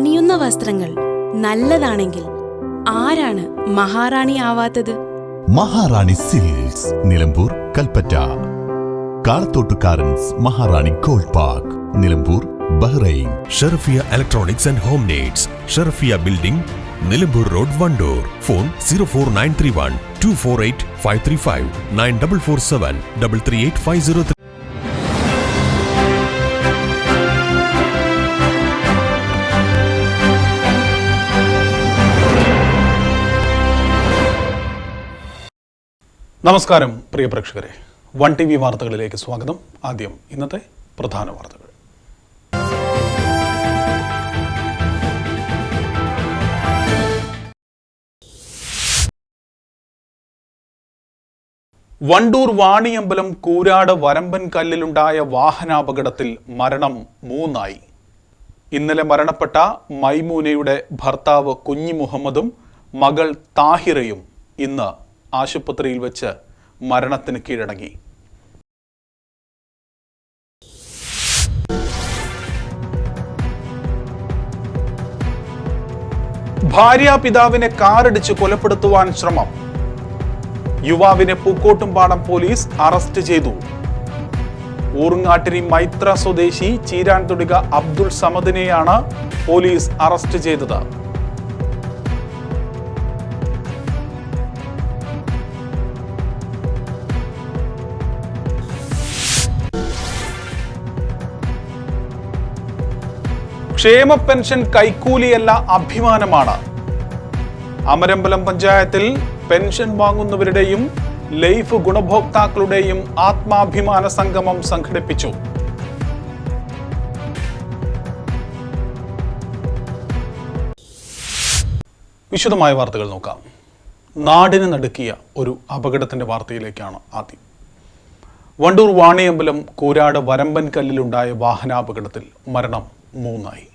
അണിയുന്ന വസ്ത്രങ്ങൾ നല്ലതാണെങ്കിൽ ആരാണ് Maharani ആവാത്തത്? Maharani silks Nilambur Kalpetta. Kalathottukarans Maharani gold park Nilambur Bahrain. Sherfiya electronics and home needs Sherfiya building Nilambur road Wandoor. Phone zero four nine three one two four eight five three five nine double four seven double three eight five zero നമസ്കാരം പ്രിയ പ്രേക്ഷകരെ. One T V വാർത്തകളിലേക്ക് സ്വാഗതം. ആദ്യം ഇന്നത്തെ പ്രധാന വാർത്തകൾ. വണ്ടൂർ വാണിയമ്പലം കൂരാട് വരമ്പൻ കല്ലിലുണ്ടായ വാഹനാപകടത്തിൽ മരണം മൂന്നായി. ഇന്നലെ മരണപ്പെട്ട മൈമൂനയുടെ ഭർത്താവ് കുഞ്ഞി മുഹമ്മദും മകൾ താഹിറയും ഇന്ന് ആശുപത്രിയിൽ വെച്ച് മരണത്തിന് കീഴടങ്ങി. ഭാര്യാപിതാവിനെ കാറിടിച്ച് കൊലപ്പെടുത്തുവാൻ ശ്രമം. യുവാവിനെ പൂക്കോട്ടുംപാടം പോലീസ് അറസ്റ്റ് ചെയ്തു. ഊറുങ്ങാട്ടിരി മൈത്ര സ്വദേശി ചീരാൻതുടിക അബ്ദുൾ സമദിനെയാണ് പോലീസ് അറസ്റ്റ് ചെയ്തത്. ക്ഷേമ പെൻഷൻ കൈക്കൂലിയല്ല അഭിമാനമാണ്. അമരമ്പലം പഞ്ചായത്തിൽ പെൻഷൻ വാങ്ങുന്നവരുടെയും ലൈഫ് ഗുണഭോക്താക്കളുടെയും ആത്മാഭിമാന സംഗമം സംഘടിപ്പിച്ചു. വിശദമായ വാർത്തകൾ നോക്കാം. നാടിന് നടുക്കിയ ഒരു അപകടത്തിന്റെ വാർത്തയിലേക്കാണ് ആദ്യം. വണ്ടൂർ വാണിയമ്പലം കൂരാട് വരമ്പൻകല്ലിലുണ്ടായ വാഹനാപകടത്തിൽ മരണം മൂന്നായി.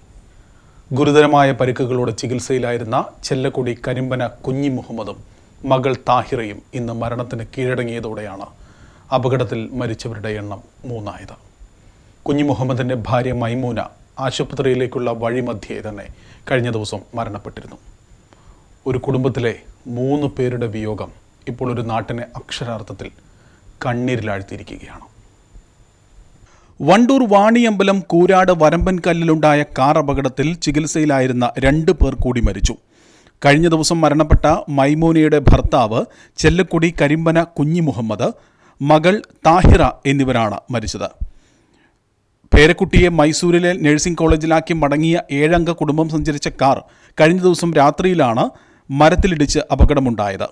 ഗുരുതരമായ പരിക്കുകളോടെ ചികിത്സയിലായിരുന്ന ചെല്ലക്കുടി കരിമ്പന കുഞ്ഞി മുഹമ്മദും മകൾ താഹിറയും ഇന്ന് മരണത്തിന് കീഴടങ്ങിയതോടെയാണ് അപകടത്തിൽ മരിച്ചവരുടെ എണ്ണം മൂന്നായത്. കുഞ്ഞി മുഹമ്മദിന്റെ ഭാര്യ മൈമൂന ആശുപത്രിയിലേക്കുള്ള വഴിമധ്യേ തന്നെ കഴിഞ്ഞ ദിവസം മരണപ്പെട്ടിരുന്നു. ഒരു കുടുംബത്തിലെ മൂന്ന് പേരുടെ വിയോഗം ഇപ്പോൾ ഒരു നാട്ടിനെ അക്ഷരാർത്ഥത്തിൽ കണ്ണീരിലാഴ്ത്തിയിരിക്കുകയാണ്. വണ്ടൂർ വാണിയമ്പലം കൂരാട് വരമ്പൻകല്ലിലുണ്ടായ കാർ അപകടത്തിൽ ചികിത്സയിലായിരുന്ന രണ്ട് പേർ കൂടി മരിച്ചു. കഴിഞ്ഞ ദിവസം മരണപ്പെട്ട മൈമോനയുടെ ഭർത്താവ് ചെല്ലക്കുടി കരിമ്പന കുഞ്ഞി മുഹമ്മദ് മകൾ താഹിറ എന്നിവരാണ് മരിച്ചത്. പേരക്കുട്ടിയെ മൈസൂരിലെ നഴ്സിംഗ് കോളേജിലാക്കി മടങ്ങിയ ഏഴംഗ കുടുംബം സഞ്ചരിച്ച കാർ കഴിഞ്ഞ ദിവസം രാത്രിയിലാണ് മരത്തിലിടിച്ച് അപകടമുണ്ടായത്.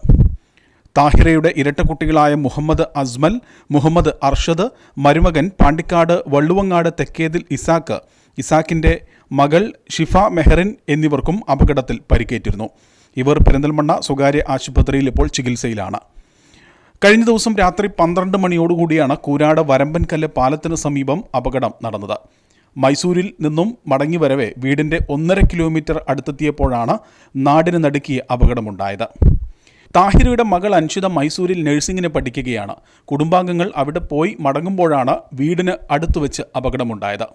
താഹിറയുടെ ഇരട്ടക്കുട്ടികളായ മുഹമ്മദ് അസ്മൽ മുഹമ്മദ് അർഷദ് മരുമകൻ പാണ്ടിക്കാട് വള്ളുവങ്ങാട് തെക്കേതിൽ ഇസാക്ക് ഇസാക്കിന്റെ മകൾ ഷിഫ മെഹറിൻ എന്നിവർക്കും അപകടത്തിൽ പരിക്കേറ്റിരുന്നു. ഇവർ പെരിന്തൽമണ്ണ സ്വകാര്യ ആശുപത്രിയിൽ ഇപ്പോൾ ചികിത്സയിലാണ്. കഴിഞ്ഞ ദിവസം രാത്രി പന്ത്രണ്ട് മണിയോടുകൂടിയാണ് കൂരാട് വരമ്പൻകല്ല് പാലത്തിന് സമീപം അപകടം നടന്നത്. മൈസൂരിൽ നിന്നും മടങ്ങി വരവെ വീടിന്റെ ഒന്നര കിലോമീറ്റർ അടുത്തെത്തിയപ്പോഴാണ് നാടിന് നടുക്കിയ അപകടമുണ്ടായത്. താഹിറയുടെ മകൾ അൻഷിത മൈസൂരിൽ നഴ്സിംഗിന് പഠിക്കുകയാണ്. കുടുംബാംഗങ്ങൾ അവിടെ പോയി മടങ്ങുമ്പോഴാണ് വീടിന് അടുത്തു വെച്ച് അപകടമുണ്ടായത്.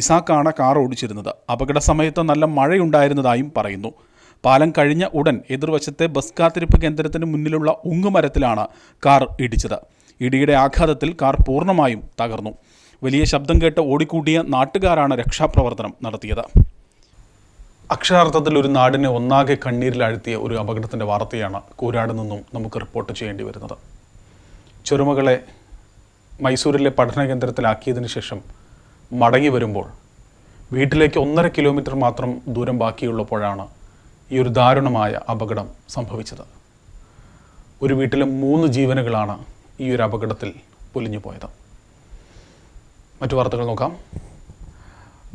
ഇസാക്കാണ് കാർ ഓടിച്ചിരുന്നത്. അപകട സമയത്ത് നല്ല മഴയുണ്ടായിരുന്നതായും പറയുന്നു. പാലം കഴിഞ്ഞ ഉടൻ എതിർവശത്തെ ബസ് കാത്തിരിപ്പ് കേന്ദ്രത്തിന് മുന്നിലുള്ള ഉങ്ങുമരത്തിലാണ് കാർ ഇടിച്ചത്. ഇടിയുടെ ആഘാതത്തിൽ കാർ പൂർണമായും തകർന്നു. വലിയ ശബ്ദം കേട്ട് ഓടിക്കൂടിയ നാട്ടുകാരാണ് രക്ഷാപ്രവർത്തനം നടത്തിയത്. അക്ഷരാർത്ഥത്തിൽ ഒരു നാടിനെ ഒന്നാകെ കണ്ണീരിലാഴ്ത്തിയ ഒരു അപകടത്തിന്റെ വാർത്തയാണ് കൂരാട് നിന്നും നമുക്ക് റിപ്പോർട്ട് ചെയ്യേണ്ടി വരുന്നത്. ചെറുമകളെ മൈസൂരിലെ പഠന കേന്ദ്രത്തിലാക്കിയതിനു ശേഷം മടങ്ങി വരുമ്പോൾ വീട്ടിലേക്ക് ഒന്നര കിലോമീറ്റർ മാത്രം ദൂരം ബാക്കിയുള്ളപ്പോഴാണ് ഈ ഒരു ദാരുണമായ അപകടം സംഭവിച്ചത്. ഒരു വീട്ടിലെ മൂന്ന് ജീവനുകളാണ് ഈ ഒരു അപകടത്തിൽ പൊലിഞ്ഞു പോയത് മറ്റു വാർത്തകൾ നോക്കാം.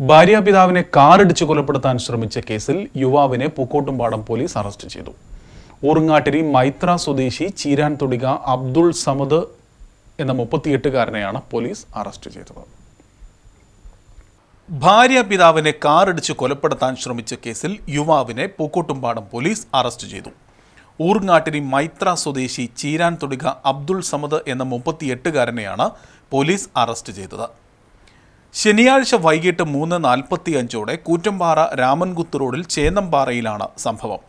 ഭാര്യാപിതാവിനെ കാറിടിച്ച് കൊലപ്പെടുത്താൻ ശ്രമിച്ച കേസിൽ യുവാവിനെ പൂക്കോട്ടുംപാടം പോലീസ് അറസ്റ്റ് ചെയ്തു. ഊറുങ്ങാട്ടിരി മൈത്ര സ്വദേശി ചീരാൻ തൊടിക അബ്ദുൾ സമദ് എന്ന മുപ്പത്തിയെട്ടുകാരനെയാണ് പോലീസ് അറസ്റ്റ് ചെയ്തത്. ഭാര്യ പിതാവിനെ കാറിടിച്ച് കൊലപ്പെടുത്താൻ ശ്രമിച്ച കേസിൽ യുവാവിനെ പൂക്കോട്ടുംപാടം പോലീസ് അറസ്റ്റ് ചെയ്തു. ഊർങ്ങാട്ടിരി മൈത്ര സ്വദേശി ചീരാൻ തൊടിക അബ്ദുൾ സമദ് എന്ന മുപ്പത്തിയെട്ടുകാരനെയാണ് പോലീസ് അറസ്റ്റ് ചെയ്തത്. ശനിയാഴ്ച വൈകിട്ട് മൂന്ന് നാൽപ്പത്തി അഞ്ചോടെ കൂറ്റമ്പാറ രാമൻകുത്ത് റോഡിൽ ചേന്നമ്പാറയിലാണ് സംഭവം.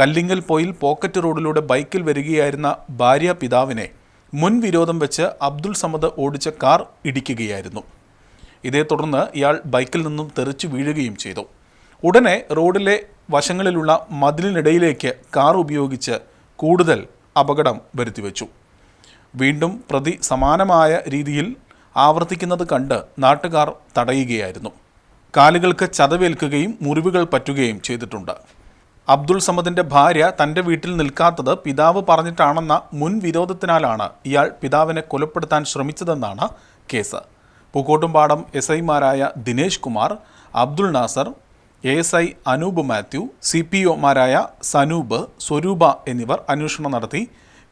കല്ലിങ്ങൽ പോയിൽ പോക്കറ്റ് റോഡിലൂടെ ബൈക്കിൽ വരികയായിരുന്ന ഭാര്യ പിതാവിനെ മുൻവിരോധം വെച്ച് അബ്ദുൾ സമദ് ഓടിച്ച കാർ ഇടിക്കുകയായിരുന്നു. ഇതേ തുടർന്ന് ഇയാൾ ബൈക്കിൽ നിന്നും തെറിച്ചു വീഴുകയും ചെയ്തു. ഉടനെ റോഡിലെ വശങ്ങളിലുള്ള മതിലിനിടയിലേക്ക് കാർ ഉപയോഗിച്ച് കൂടുതൽ അപകടം വരുത്തിവെച്ചു. വീണ്ടും പ്രതി സമാനമായ രീതിയിൽ ആവർത്തിക്കുന്നത് കണ്ട് നാട്ടുകാർ തടയുകയായിരുന്നു. കാലുകൾക്ക് ചതവേൽക്കുകയും മുറിവുകൾ പറ്റുകയും ചെയ്തിട്ടുണ്ട്. അബ്ദുൾ സമദിന്റെ ഭാര്യ തന്റെ വീട്ടിൽ നിൽക്കാത്തത് പിതാവ് പറഞ്ഞിട്ടാണെന്ന മുൻ വിരോധത്തിനാലാണ് ഇയാൾ പിതാവിനെ കൊലപ്പെടുത്താൻ ശ്രമിച്ചതെന്നാണ് കേസ്. പൂക്കോട്ടുംപാടം എസ് ഐമാരായ Dinesh Kumar Abdul Nasar A S I Anoop Mathew C P ഒമാരായ Sanoop സ്വരൂപ എന്നിവർ അന്വേഷണം നടത്തി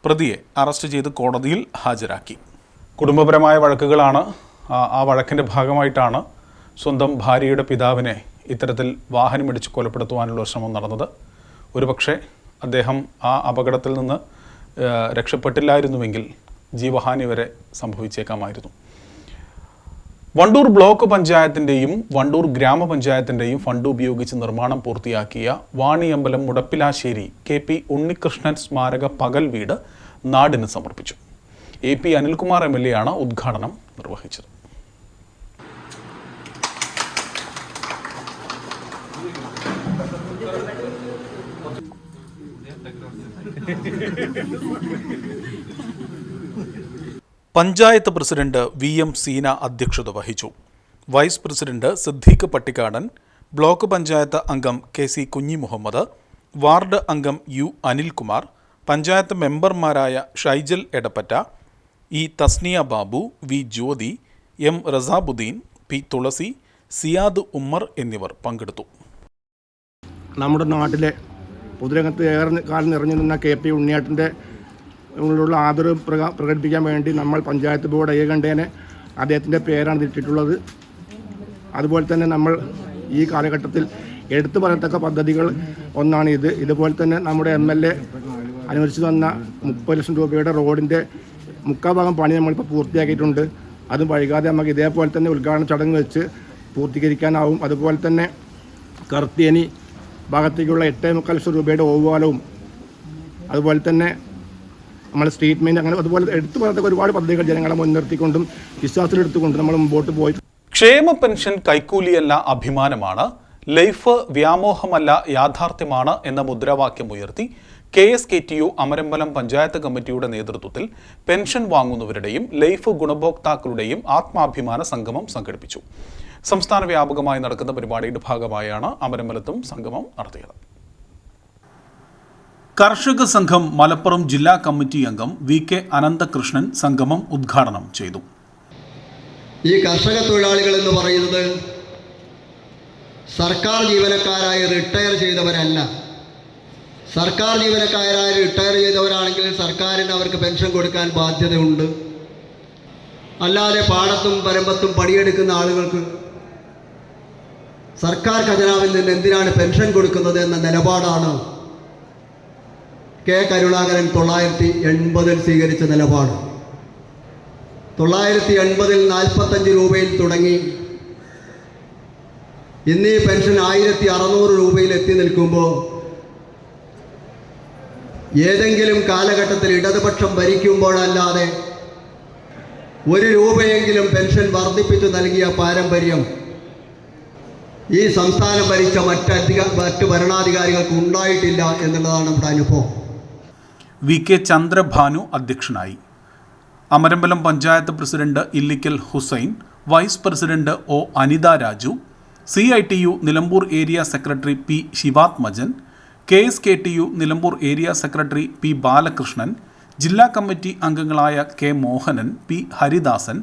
പ്രതിയെ അറസ്റ്റ് ചെയ്ത് കോടതിയിൽ ഹാജരാക്കി. കുടുംബപരമായ വഴക്കുകളാണ് ആ- വഴക്കിന്റെ ഭാഗമായിട്ടാണ് സ്വന്തം ഭാര്യയുടെ പിതാവിനെ ഇത്തരത്തിൽ വാഹനമിടിച്ച് കൊലപ്പെടുത്തുവാനുള്ള ശ്രമം നടന്നത്. ഒരുപക്ഷെ അദ്ദേഹം ആ അപകടത്തിൽ നിന്ന് രക്ഷപ്പെട്ടില്ലായിരുന്നുവെങ്കിൽ ജീവഹാനി വരെ സംഭവിച്ചേക്കാമായിരുന്നു. വണ്ടൂർ ബ്ലോക്ക് പഞ്ചായത്തിന്റെയും വണ്ടൂർ ഗ്രാമപഞ്ചായത്തിന്റെയും ഫണ്ട് ഉപയോഗിച്ച് നിർമ്മാണം പൂർത്തിയാക്കിയ വാണിയമ്പലം മുടപ്പിലാശ്ശേരി കെ പി ഉണ്ണികൃഷ്ണൻ സ്മാരക പകൽ വീട് നാടിന് സമർപ്പിച്ചു. A P Anilkumar M L A ആണ് ഉദ്ഘാടനം നിർവഹിച്ചത്. Panchayat president V M Seena അധ്യക്ഷത വഹിച്ചു. Vice president Siddique Pattikkadan block panchayat അംഗം K C Kunhi Muhammad ward അംഗം യു അനിൽകുമാർ പഞ്ചായത്ത് മെമ്പർമാരായ Shaijal Edappatta E Thasniya Babu V Jyothi M Rasabuddin P Thulasi Siyad Ummer എന്നിവർ പങ്കെടുത്തു. നമ്മുടെ നാട്ടിലെ പൊതുരംഗത്ത് ഏറെ കാലം നിറഞ്ഞു നിന്ന കെ പി ഉണ്ണിയേട്ടന്റെ ഉള്ള ആദരവ് പ്രകടിപ്പിക്കാൻ വേണ്ടി നമ്മൾ പഞ്ചായത്ത് ബോർഡ് ഏകണ്ഠേനെ അദ്ദേഹത്തിന്റെ പേരാണ് ഇട്ടിട്ടുള്ളത് അതുപോലെ തന്നെ നമ്മൾ ഈ കാലഘട്ടത്തിൽ എടുത്തു പറയത്തക്ക പദ്ധതികൾ ഒന്നാണ് ഇത്. ഇതുപോലെ തന്നെ നമ്മുടെ എം എൽ എ അനുവദിച്ചു തന്ന മുപ്പത് ലക്ഷം രൂപയുടെ റോഡിന്റെ മുക്കാൽ ഭാഗം പണി നമ്മളിപ്പോൾ പൂർത്തിയാക്കിയിട്ടുണ്ട്. അതും വൈകാതെ നമുക്ക് ഇതേപോലെ തന്നെ ഉദ്ഘാടന ചടങ്ങ് വെച്ച് പൂർത്തീകരിക്കാനാവും. അതുപോലെ തന്നെ കർത്തിയനി ഭാഗത്തേക്കുള്ള എട്ടേ മുക്കാൽ ലക്ഷം രൂപയുടെ ഓവാലവും അതുപോലെ തന്നെ നമ്മൾ സ്ട്രീറ്റ് മെയിൻ അങ്ങനെ അതുപോലെ എടുത്തു പറയത്തക്ക ഒരുപാട് പദ്ധതികൾ ജനങ്ങളെ മുൻനിർത്തിക്കൊണ്ടും വിശ്വാസത്തിലെടുത്തുകൊണ്ടും നമ്മൾ മുമ്പോട്ട് പോയി ക്ഷേമ പെൻഷൻ കൈക്കൂലിയല്ല അഭിമാനമാണ്. ലൈഫ് വ്യാമോഹമല്ല യാഥാർത്ഥ്യമാണ് എന്ന മുദ്രാവാക്യം ഉയർത്തി K S K T U Amarambalam panchayat കമ്മിറ്റിയുടെ നേതൃത്വത്തിൽ പെൻഷൻ വാങ്ങുന്നവരുടെയും ലൈഫ് ഗുണഭോക്താക്കളുടെയും ആത്മാഭിമാന സംഗമം സംഘടിപ്പിച്ചു. സംസ്ഥാന വ്യാപകമായി നടക്കുന്ന പരിപാടിയുടെ ഭാഗമായാണ് അമരമ്പലത്തും സംഗമം നടത്തിയത്. കർഷക സംഘം മലപ്പുറം ജില്ലാ കമ്മിറ്റി അംഗം വി കെ അനന്തകൃഷ്ണൻ സംഗമം ഉദ്ഘാടനം ചെയ്തു. ഈ കർഷക തൊഴിലാളികൾ എന്ന് പറയുന്നത് സർക്കാർ ജീവനക്കാരായി റിട്ടയർ ചെയ്തവരല്ല. സർക്കാർ ജീവനക്കാരായ റിട്ടയർ ചെയ്തവരാണെങ്കിൽ സർക്കാരിന് അവർക്ക് പെൻഷൻ കൊടുക്കാൻ ബാധ്യതയുണ്ട്. അല്ലാതെ പാടത്തും പരമ്പത്തും പണിയെടുക്കുന്ന ആളുകൾക്ക് സർക്കാർ ഖജനാവിൽ നിന്ന് എന്തിനാണ് പെൻഷൻ കൊടുക്കുന്നത് എന്ന നിലപാടാണ് കെ കരുണാകരൻ തൊള്ളായിരത്തി എൺപതിൽ സ്വീകരിച്ച നിലപാട്. തൊള്ളായിരത്തി എൺപതിൽ നാൽപ്പത്തഞ്ച് രൂപയിൽ തുടങ്ങി. ഇന്ന് പെൻഷൻ ആയിരത്തി അറുന്നൂറ് രൂപയിൽ എത്തി നിൽക്കുമ്പോൾ ഏതെങ്കിലും കാലഘട്ടത്തിൽ ഇടതുപക്ഷം ഭരിക്കുമ്പോഴല്ലാതെ ഒരു രൂപയെങ്കിലും പെൻഷൻ വർദ്ധിപ്പിച്ചു നൽകിയ പാരമ്പര്യം ഈ സംസ്ഥാനം ഭരിച്ച മറ്റധിക മറ്റ് ഭരണാധികാരികൾക്ക് ഉണ്ടായിട്ടില്ല എന്നുള്ളതാണ് നമ്മുടെ അനുഭവം. വി കെ ചന്ദ്രഭാനു അധ്യക്ഷനായി. Amarambalam panchayat president Illikkal Hussain vice president O Anitha Raju C I T U Nilambur area secretary P Sivathmajan K S K T U Nilambur area secretary P Balakrishnan ജില്ലാ committee അംഗങ്ങളായ K Mohanan P Haridasan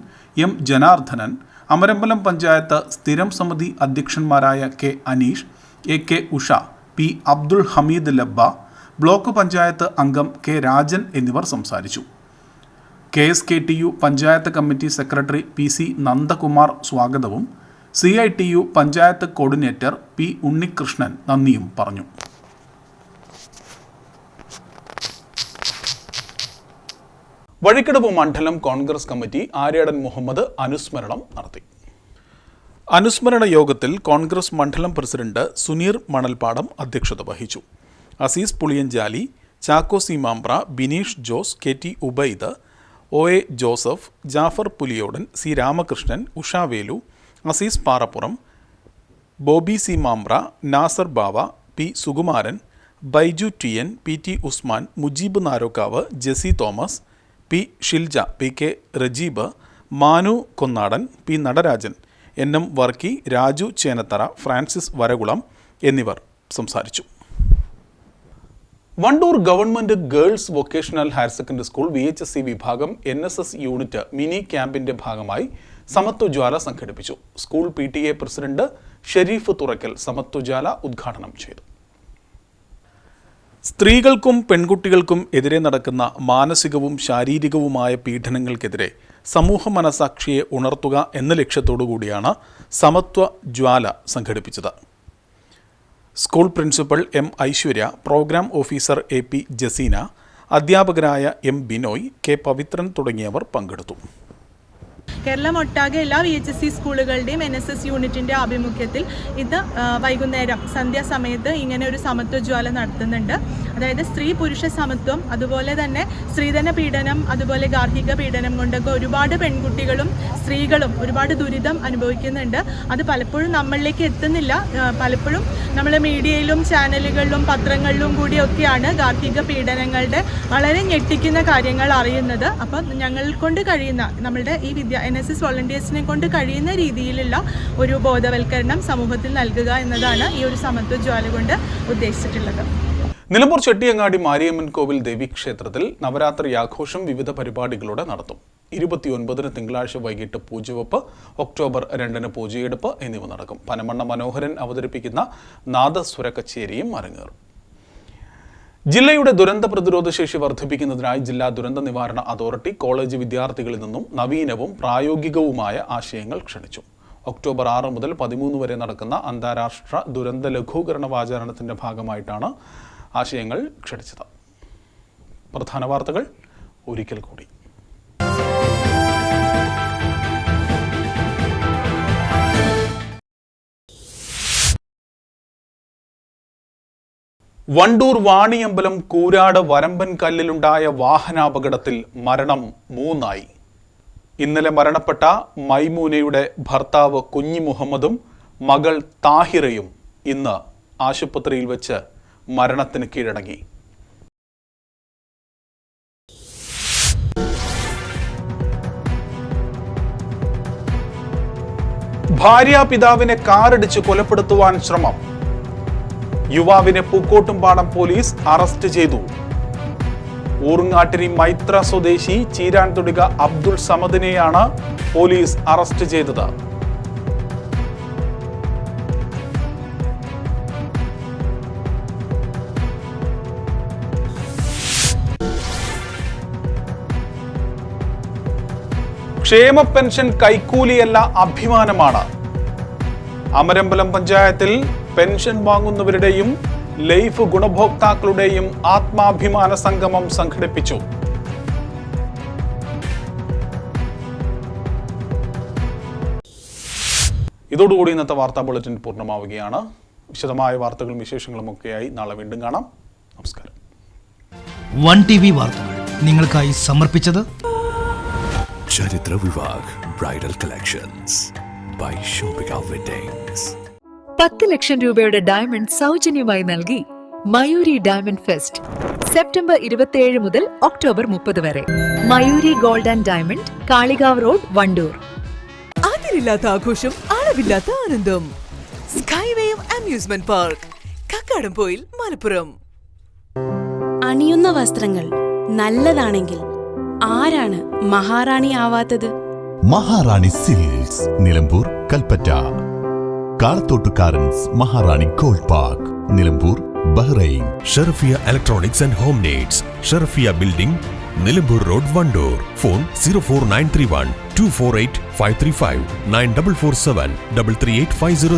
M Janardhanan Amarambalam panchayat സ്ഥിരം സമിതി അധ്യക്ഷന്മാരായ K Aneesh A K Usha P Abdul Hameed Labba block panchayat അംഗം K Rajan എന്നിവർ സംസാരിച്ചു. K S K T U panchayat committee secretary P C Nandakumar സ്വാഗതവും C I T U panchayat coordinator P Unnikrishnan നന്ദിയും പറഞ്ഞു. വഴിക്കടവ് മണ്ഡലം Congress committee Aryadan Muhammad അനുസ്മരണം നടത്തി. അനുസ്മരണ യോഗത്തിൽ കോൺഗ്രസ് മണ്ഡലം പ്രസിഡന്റ് സുനീർ മണൽപാടം അധ്യക്ഷത വഹിച്ചു. Azeez Puliyanchali Chacko C Mambra Bineesh Jose K T Ubaid O A Joseph Jafar Puliyodan C Ramakrishnan Ushavelu Azeez Parappuram Bobby C Mambra Nasar Bava P Sukumaran Baiju T N P T Usman Mujeeb Narokkavu Jessy Thomas P Shilja P K Rajeeb Manu Konnadan P Natarajan N M Varkey Raju Chenathara Francis Varakulam എന്നിവർ സംസാരിച്ചു. Wandoor government girls vocational higher secondary school V H S C വിഭാഗം N S S unit mini ക്യാമ്പിന്റെ ഭാഗമായി സമത്വജ്വാല സംഘടിപ്പിച്ചു. School P T A president Shareef Thurakkal സമത്വജ്വാല ഉദ്ഘാടനം ചെയ്തു. സ്ത്രീകൾക്കും പെൺകുട്ടികൾക്കും എതിരെ നടക്കുന്ന മാനസികവും ശാരീരികവുമായ പീഡനങ്ങൾക്കെതിരെ സമൂഹ മനസാക്ഷിയെ ഉണർത്തുക എന്ന ലക്ഷ്യത്തോടു കൂടിയാണ് സമത്വ ജ്വാല സംഘടിപ്പിച്ചത്. School principal M Aishwarya programme officer A P Jaseena അധ്യാപകരായ എം ബിനോയ് കെ പവിത്രൻ തുടങ്ങിയവർ പങ്കെടുത്തു. കേരളം ഒട്ടാകെ എല്ലാ വി എച്ച് എസ് സി സ്കൂളുകളുടെയും എൻ എസ് എസ് യൂണിറ്റിന്റെ ആഭിമുഖ്യത്തിൽ ഇത് വൈകുന്നേരം സന്ധ്യാസമയത്ത് ഇങ്ങനെ ഒരു സമത്വജ്വാല നടത്തുന്നുണ്ട്. അതായത് സ്ത്രീ പുരുഷ സമത്വം അതുപോലെ തന്നെ സ്ത്രീധന പീഡനം അതുപോലെ ഗാർഹിക പീഡനം കൊണ്ടൊക്കെ ഒരുപാട് പെൺകുട്ടികളും സ്ത്രീകളും ഒരുപാട് ദുരിതം അനുഭവിക്കുന്നുണ്ട്. അത് പലപ്പോഴും നമ്മളിലേക്ക് എത്തുന്നില്ല. പലപ്പോഴും നമ്മൾ മീഡിയയിലും ചാനലുകളിലും പത്രങ്ങളിലും കൂടിയൊക്കെയാണ് ഗാർഹിക പീഡനങ്ങളുടെ വളരെ ഞെട്ടിക്കുന്ന കാര്യങ്ങൾ അറിയുന്നത്. അപ്പം ഞങ്ങൾ കൊണ്ട് കഴിയുന്ന നമ്മളുടെ ഈ വിദ്യ എൻ എസ് എസ് വോളണ്ടിയേഴ്സിനെ കൊണ്ട് കഴിയുന്ന രീതിയിലുള്ള ഒരു ബോധവൽക്കരണം സമൂഹത്തിൽ നൽകുക എന്നതാണ് ഈ ഒരു സമത്വ ജ്വാല കൊണ്ട് ഉദ്ദേശിച്ചിട്ടുള്ളത്. നിലമ്പൂർ ചെട്ടിയങ്ങാടി മാരിയമ്മൻ കോവിൽ ദേവീക്ഷേത്രത്തിൽ നവരാത്രി ആഘോഷം വിവിധ പരിപാടികളോടെ നടത്തും. ഇരുപത്തിയൊൻപതിന് തിങ്കളാഴ്ച വൈകിട്ട് പൂജവെപ്പ് ഒക്ടോബർ രണ്ടിന് പൂജയെടുപ്പ് എന്നിവ നടക്കും. പനമണ്ണ മനോഹരൻ അവതരിപ്പിക്കുന്ന നാദസ്വര കച്ചേരിയും അരങ്ങേറും. ജില്ലയുടെ ദുരന്ത പ്രതിരോധ ശേഷി വർദ്ധിപ്പിക്കുന്നതിനായി ജില്ലാ ദുരന്ത നിവാരണ അതോറിറ്റി കോളേജ് വിദ്യാർത്ഥികളിൽ നിന്നും നവീനവും പ്രായോഗികവുമായ ആശയങ്ങൾ ക്ഷണിച്ചു. ഒക്ടോബർ ആറ് മുതൽ പതിമൂന്ന് വരെ നടക്കുന്ന അന്താരാഷ്ട്ര ദുരന്ത ലഘൂകരണ വാചാരണത്തിന്റെ ഭാഗമായിട്ടാണ് ആശയങ്ങൾ ക്ഷണിച്ചത്. പ്രധാന വാർത്തകൾ ഒരിക്കൽ കൂടി. വണ്ടൂർ വാണിയമ്പലം കൂരാട് വരമ്പൻ കല്ലിലുണ്ടായ വാഹനാപകടത്തിൽ മരണം മൂന്നായി. ഇന്നലെ മരണപ്പെട്ട മൈമൂനയുടെ ഭർത്താവ് കുഞ്ഞി മുഹമ്മദും മകൾ താഹിറയും ഇന്ന് ആശുപത്രിയിൽ വെച്ച് മരണത്തിന് കീഴടങ്ങി. ഭാര്യാപിതാവിനെ കാറിടിച്ച് കൊലപ്പെടുത്തുവാൻ ശ്രമം. യുവാവിനെ പൂക്കോട്ടുംപാടം പോലീസ് അറസ്റ്റ് ചെയ്തു. ഊർങ്ങാട്ടിരി മൈത്ര സ്വദേശി ചീരാൻ തുടിക അബ്ദുൾ സമദിനെയാണ് പോലീസ് അറസ്റ്റ് ചെയ്തത്. ക്ഷേമ പെൻഷൻ കൈക്കൂലിയല്ല അഭിമാനമാണ്. അമരമ്പലം പഞ്ചായത്തിൽ പെൻഷൻ വാങ്ങുന്നവരുടെയും ലൈഫ് ഗുണഭോക്താക്കളുടെയും ആത്മാഭിമാന സംഗമം സംഘടിപ്പിച്ചു. ഇതോടുകൂടി ഇന്നത്തെ വാർത്താ ബുള്ളറ്റിൻ പൂർണമാവുകയാണ്. വിശദമായ വാർത്തകളും വിശേഷങ്ങളും ഒക്കെയായി നാളെ വീണ്ടും കാണാം. നമസ്കാരം. വൺ ടി വി വാർത്തകൾ നിങ്ങൾക്കായി സമർപ്പിച്ചത് Charithra Vivah bridal collections by weddings പത്ത് ലക്ഷം രൂപയുടെ ഡയമണ്ട് സൗജന്യമായി നൽകി മയൂരി ഡയമണ്ട് ഫെസ്റ്റ് സെപ്റ്റംബർ ഇരുപത്തിയേഴ് മുതൽ ഒക്ടോബർ മുപ്പത് വരെ. Mayuri gold and diamond Kalikavu road Wandoor. അതിരില്ലാത്ത ആഘോഷം അളവില്ലാത്ത ആനന്ദം. സ്കൈവേയും അമ്യൂസ്മെന്റ് പാർക്ക് കക്കാടംപോയിൽ മലപ്പുറം. അണിയുന്ന വസ്ത്രങ്ങൾ നല്ലതാണെങ്കിൽ ആരാണ് Maharani ആവാത്തത്? Maharani silks Nilambur Kalpetta. Kalathottukarans Maharani gold park Nilambur Bahrain. Sherfiya electronics and home needs Sherfiya building Nilambur road Wandoor. Phone zero four nine three one two four eight five three five nine double four seven double three eight five zero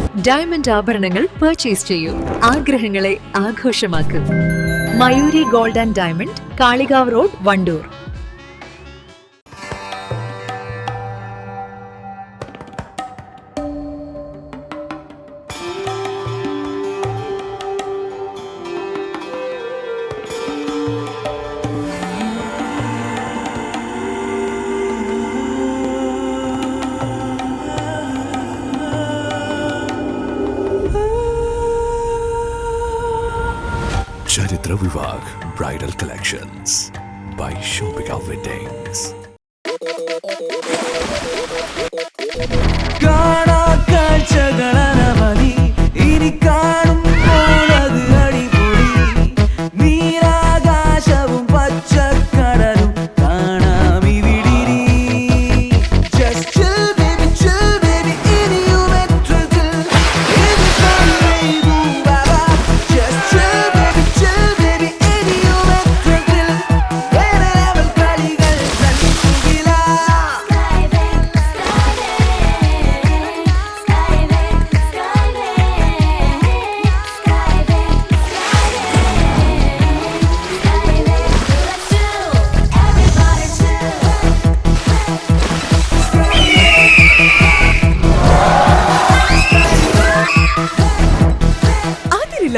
diamond ആഭരണങ്ങൾ purchase ചെയ്യൂ. ആഗ്രഹങ്ങളെ ആഘോഷമാക്കൂ. Mayuri gold and diamond Kalikavu road Wandoor. By Shoppika weddings കാഴ്ചകളനവധി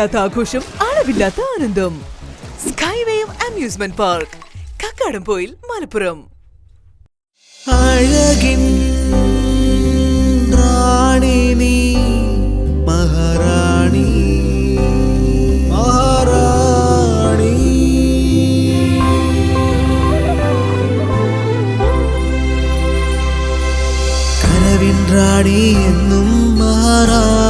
അതിരില്ലാത്ത ആഘോഷം അളവില്ലാത്ത ആനന്ദം. സ്കൈവേയും amusement park Kakkadampoyil Malappuram. അഴകിൻ റാണി നീ മഹാറാണി. മഹാറാണി. കനവിൻ റാണി എന്നും മഹാറാണി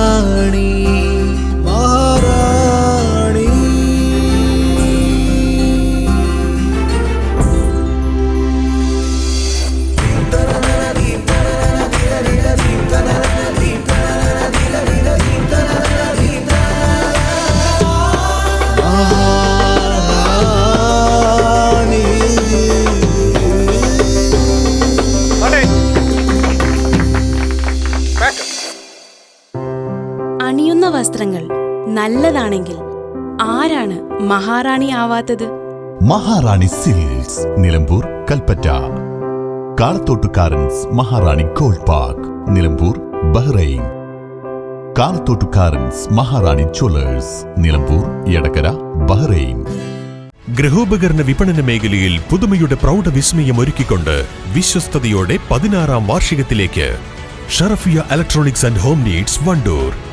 അണിയുന്ന വസ്ത്രങ്ങൾ നല്ലതാണെങ്കിൽ ആരാണ് Maharani ആവാത്തത്? Maharani silks Nilambur Kalpetta. Kalathottukarans Maharani gold park Nilambur Bahrain. Kalathottukarans Maharani jewellers Nilambur Edakkara Bahrain. ഗൃഹോപകരണ വിപണന മേഖലയിൽ പുതുമയുടെ പ്രൗഢവിസ്മയം ഒരുക്കിക്കൊണ്ട് വിശ്വസ്തയോടെ പതിനാറാം വാർഷികത്തിലേക്ക്. Sharafiya electronics and home needs Wandoor.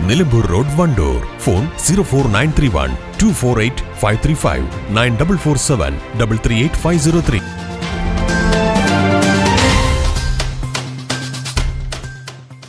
Nilambur road Wandoor phone zero four nine three one two four eight five three five nine double four seven double three eight five zero three